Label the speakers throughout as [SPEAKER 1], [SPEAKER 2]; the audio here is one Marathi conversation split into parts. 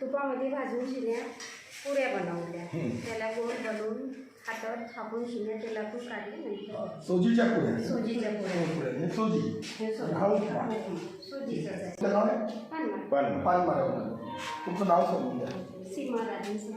[SPEAKER 1] तुपामध्ये भाजून शिन्या पुऱ्या बनवल्या. त्याला गोल बनवून हातावर थापून शिन्या तेलातून काढले नंतर
[SPEAKER 2] सोजीच्या पुढे
[SPEAKER 1] सोजीच्या पुऱ्या.
[SPEAKER 2] सोजी.
[SPEAKER 1] सोजी.
[SPEAKER 2] उपमा.
[SPEAKER 1] सोजीचंच आहे.
[SPEAKER 2] आपलं नाव आहे
[SPEAKER 1] पानवा.
[SPEAKER 3] पण
[SPEAKER 2] पान मारवलं तुमचं नाव सांगून द्या.
[SPEAKER 1] सीमा राजन सिंह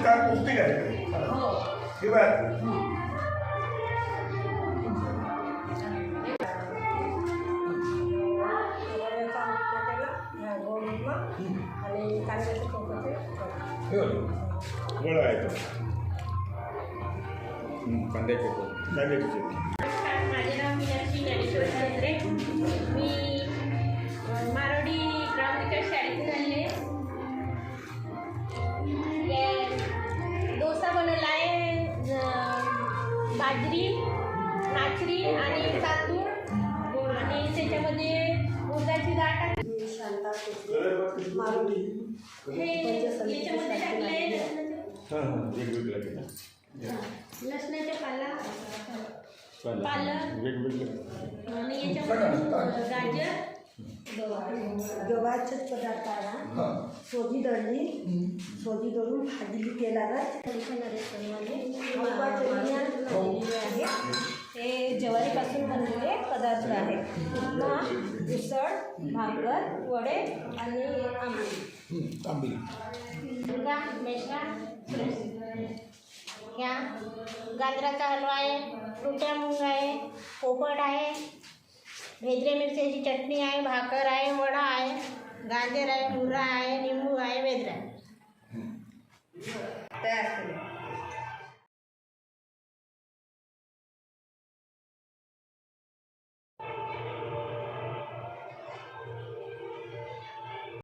[SPEAKER 4] कांद्याचे चौकटे
[SPEAKER 2] हे बघ.
[SPEAKER 3] गोळा आहे तो हं, कांद्याचे पोट कांद्याची चटणी
[SPEAKER 5] बाजरी नाचरी आणि तांदूळ आणि त्याच्यामध्ये उडदाची डाळ टाकली. हे याच्यामध्ये टाकले
[SPEAKER 3] केलं
[SPEAKER 5] लसणाच्या पाला. पालक. आणि याच्यामध्ये गाजर.
[SPEAKER 4] गव्हाचेच पदार्थ आहे
[SPEAKER 2] हा.
[SPEAKER 4] सोजी दळली. सोजी दळून भाजली तेलात बनलेले पदार्थ आहे. उपमा उसळ भाकर वडे आणि आंबे.
[SPEAKER 5] मेश्रा ह्या गाजराचा हलवा आहे फ्रुट्या मूग आहे पोपट आहे भेजरे मिरच्याची चटणी आहे भाकर आहे वडा आहे गाजर आहे मुरा आहे निंबू आहे वेदरा
[SPEAKER 1] तयार केले.